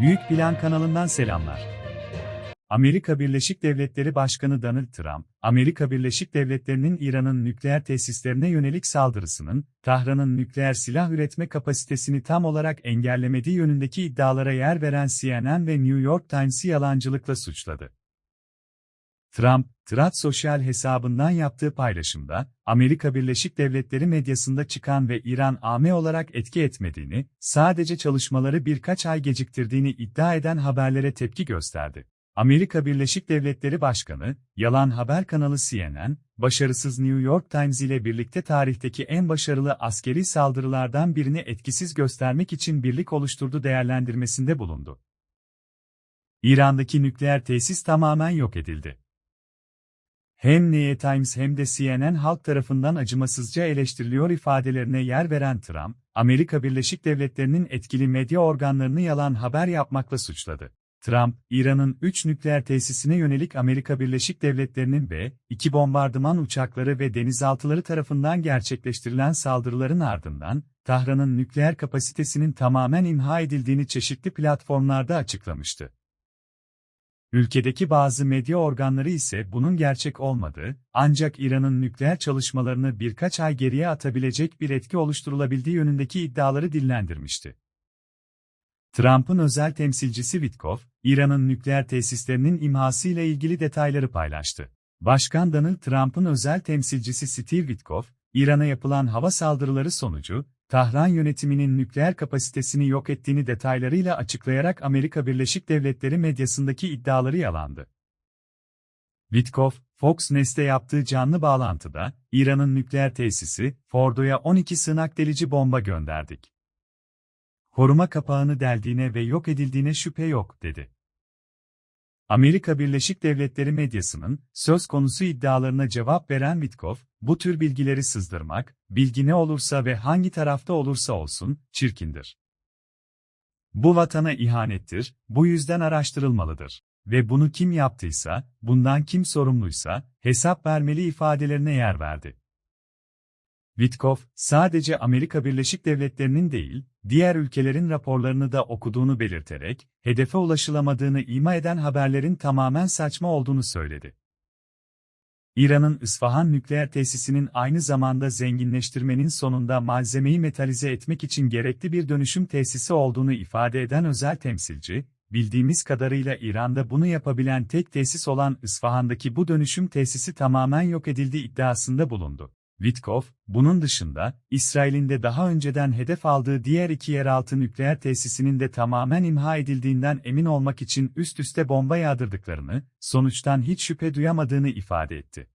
Büyük Plan kanalından selamlar. Amerika Birleşik Devletleri Başkanı Donald Trump, Amerika Birleşik Devletleri'nin İran'ın nükleer tesislerine yönelik saldırısının, Tahran'ın nükleer silah üretme kapasitesini tam olarak engellemediği yönündeki iddialara yer veren CNN ve New York Times'i yalancılıkla suçladı. Trump, Truth Social hesabından yaptığı paylaşımda, Amerika Birleşik Devletleri medyasında çıkan ve İran AM olarak etki etmediğini, sadece çalışmaları birkaç ay geciktirdiğini iddia eden haberlere tepki gösterdi. Amerika Birleşik Devletleri Başkanı, yalan haber kanalı CNN, başarısız New York Times ile birlikte tarihteki en başarılı askeri saldırılardan birini etkisiz göstermek için birlik oluşturdu değerlendirmesinde bulundu. İran'daki nükleer tesis tamamen yok edildi. Hem New Times hem de CNN halk tarafından acımasızca eleştiriliyor ifadelerine yer veren Trump, Amerika Birleşik Devletleri'nin etkili medya organlarını yalan haber yapmakla suçladı. Trump, İran'ın 3 nükleer tesisine yönelik Amerika Birleşik Devletleri'nin B-2 bombardıman uçakları ve denizaltıları tarafından gerçekleştirilen saldırıların ardından, Tahran'ın nükleer kapasitesinin tamamen imha edildiğini çeşitli platformlarda açıklamıştı. Ülkedeki bazı medya organları ise bunun gerçek olmadığı, ancak İran'ın nükleer çalışmalarını birkaç ay geriye atabilecek bir etki oluşturulabildiği yönündeki iddiaları dillendirmişti. Trump'ın özel temsilcisi Witkoff, İran'ın nükleer tesislerinin imhası ile ilgili detayları paylaştı. Başkan Donald Trump'ın özel temsilcisi Steve Witkoff, İran'a yapılan hava saldırıları sonucu, Tahran yönetiminin nükleer kapasitesini yok ettiğini detaylarıyla açıklayarak Amerika Birleşik Devletleri medyasındaki iddiaları yalandı. Witkoff, Fox Nest'e yaptığı canlı bağlantıda, İran'ın nükleer tesisi, Fordo'ya 12 sığınak delici bomba gönderdik. Koruma kapağını deldiğine ve yok edildiğine şüphe yok, dedi. Amerika Birleşik Devletleri medyasının söz konusu iddialarına cevap veren Witkoff, bu tür bilgileri sızdırmak, bilgi ne olursa ve hangi tarafta olursa olsun, çirkindir. Bu vatana ihanettir, bu yüzden araştırılmalıdır. Ve bunu kim yaptıysa, bundan kim sorumluysa, hesap vermeli ifadelerine yer verdi. Witkoff, sadece Amerika Birleşik Devletleri'nin değil, diğer ülkelerin raporlarını da okuduğunu belirterek, hedefe ulaşılamadığını ima eden haberlerin tamamen saçma olduğunu söyledi. İran'ın İsfahan nükleer tesisinin aynı zamanda zenginleştirmenin sonunda malzemeyi metalize etmek için gerekli bir dönüşüm tesisi olduğunu ifade eden özel temsilci, bildiğimiz kadarıyla İran'da bunu yapabilen tek tesis olan İsfahan'daki bu dönüşüm tesisi tamamen yok edildi iddiasında bulundu. Witkoff, bunun dışında, İsrail'in de daha önceden hedef aldığı diğer iki yeraltı nükleer tesisinin de tamamen imha edildiğinden emin olmak için üst üste bomba yağdırdıklarını, sonuçtan hiç şüphe duyamadığını ifade etti.